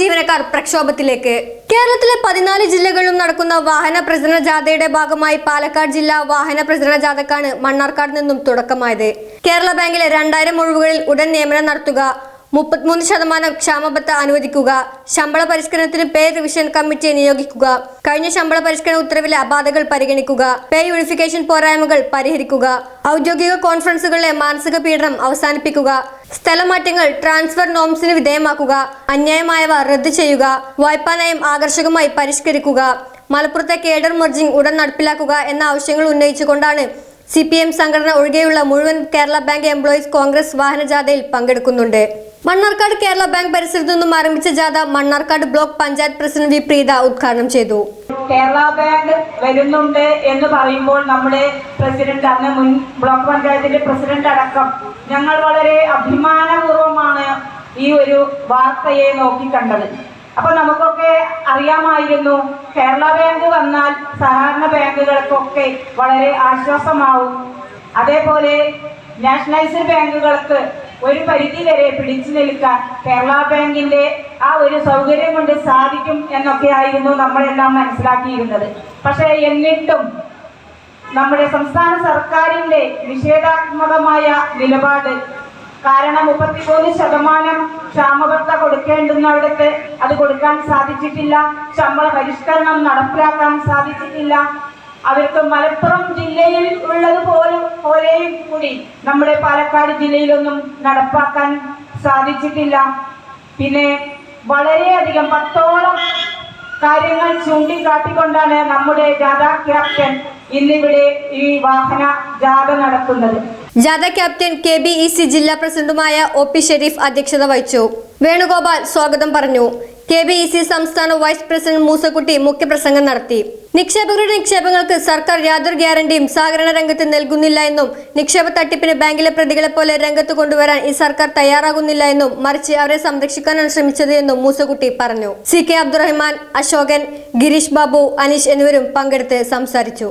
ജീവനക്കാർ പ്രക്ഷോഭത്തിലേക്ക്. കേരളത്തിലെ പതിനാല് ജില്ലകളിലും നടക്കുന്ന വാഹന പ്രചരണ ജാഥയുടെ ഭാഗമായി പാലക്കാട് ജില്ലാ വാഹന പ്രചരണ ജാഥക്കാണ് മണ്ണാർക്കാട് നിന്നും തുടക്കമായത്. കേരള ബാങ്കിലെ രണ്ടായിരം ഒഴിവുകളിൽ ഉടൻ നിയമനം നടത്തുക മുപ്പത്തിമൂന്ന് ശതമാനം ക്ഷാമബത്ത അനുവദിക്കുക ശമ്പള പരിഷ്കരണത്തിന് പേ റിവിഷൻ കമ്മിറ്റിയെ നിയോഗിക്കുക കഴിഞ്ഞ ശമ്പള പരിഷ്കരണ ഉത്തരവിലെ അബാധകൾ പരിഗണിക്കുക പേ യൂണിഫിക്കേഷൻ പോരായ്മകൾ പരിഹരിക്കുക ഔദ്യോഗിക കോൺഫറൻസുകളിലെ മാനസിക പീഡനം അവസാനിപ്പിക്കുക സ്ഥലമാറ്റങ്ങൾ ട്രാൻസ്ഫർ നോംസിന് വിധേയമാക്കുക അന്യായമായവ റദ്ദ് ചെയ്യുക വായ്പാ നയം ആകർഷകമായി പരിഷ്കരിക്കുക മലപ്പുറത്തെ കേഡർ മെർജിംഗ് ഉടൻ നടപ്പിലാക്കുക എന്ന ആവശ്യങ്ങൾ ഉന്നയിച്ചുകൊണ്ടാണ് സി പി എം സംഘടന ഒഴികെയുള്ള മുഴുവൻ കേരള ബാങ്ക് എംപ്ലോയീസ് കോൺഗ്രസ് വാഹനജാഥയിൽ പങ്കെടുക്കുന്നുണ്ട്. മണ്ണാർക്കാട് കേരള ബാങ്ക് പരിസരത്തു നിന്നും ആരംഭിച്ച ജാഥ Mannarkkad block panchayat president V. Preetha ഉദ്ഘാടനം ചെയ്തു. കേരള ബാങ്ക് വരുന്നുണ്ട് എന്ന് പറയുമ്പോൾ നമ്മുടെ പ്രസിഡന്റ് അന്ന് മുൻ ബ്ലോക്ക് പഞ്ചായത്തിന്റെ പ്രസിഡന്റ് അടക്കം ഞങ്ങൾ വളരെ അഭിമാനപൂർവമാണ് ഈ ഒരു വാർത്തയെ നോക്കിക്കണ്ടത് അപ്പൊ നമുക്കൊക്കെ അറിയാമായിരുന്നു കേരള ബാങ്ക് വന്നാൽ സഹകരണ ബാങ്കുകൾക്കൊക്കെ വളരെ ആശ്വാസമാവും. അതേപോലെ നാഷണലൈസ്ഡ് ബാങ്കുകൾക്ക് ഒരു പരിധി വരെ പിടിച്ചു നിൽക്കാൻ കേരള ബാങ്കിന്റെ ആ ഒരു സൗകര്യം കൊണ്ട് സാധിക്കും എന്നൊക്കെ ആയിരുന്നു നമ്മളെല്ലാം മനസ്സിലാക്കിയിരുന്നത്. പക്ഷേ എന്നിട്ടും നമ്മുടെ സംസ്ഥാന സർക്കാരിന്റെ നിഷേധാത്മകമായ നിലപാട്. കാരണം മുപ്പത്തിമൂന്ന് ശതമാനം ക്ഷാമബത്ത കൊടുക്കേണ്ടുന്നവിടത്ത് അത് കൊടുക്കാൻ സാധിച്ചിട്ടില്ല. ശമ്പള പരിഷ്കരണം നടപ്പിലാക്കാൻ സാധിച്ചിട്ടില്ല. അവർക്ക് മലപ്പുറം ജില്ലയിൽ ഉള്ളത് പോലും പോലെയും കൂടി നമ്മുടെ പാലക്കാട് ജില്ലയിലൊന്നും നടപ്പാക്കാൻ സാധിച്ചിട്ടില്ല. പിന്നെ വളരെയധികം പത്തോളം കാര്യങ്ങൾ ചൂണ്ടിക്കാട്ടിക്കൊണ്ടാണ് നമ്മുടെ ജാഥ ക്യാപ്റ്റൻ ഇന്നിവിടെ ഈ വാഹന ജാഥ നടത്തുന്നത്. ജാഥ captain K B E C ജില്ലാ പ്രസിഡന്റുമായ ഒ പി ഷെരീഫ് അധ്യക്ഷത വഹിച്ചു. വേണുഗോപാൽ സ്വാഗതം പറഞ്ഞു. കെ ബി ഇ സി സംസ്ഥാന വൈസ് പ്രസിഡന്റ് മൂസക്കുട്ടി മുഖ്യപ്രസംഗം നടത്തി. നിക്ഷേപകരുടെ നിക്ഷേപങ്ങൾക്ക് സർക്കാർ യാതൊരു ഗ്യാരണ്ടിയും സഹകരണ രംഗത്ത് നൽകുന്നില്ല എന്നും നിക്ഷേപ തട്ടിപ്പിന് ബാങ്കിലെ പ്രതികളെ പോലെ രംഗത്ത് കൊണ്ടുവരാൻ ഈ സർക്കാർ തയ്യാറാകുന്നില്ല എന്നും മറിച്ച് അവരെ സംരക്ഷിക്കാനാണ് ശ്രമിച്ചത് എന്നും മൂസക്കുട്ടി പറഞ്ഞു. സി കെ അബ്ദുറഹ്മാൻ അശോകൻ ഗിരീഷ് ബാബു അനീഷ് എന്നിവരും പങ്കെടുത്ത് സംസാരിച്ചു.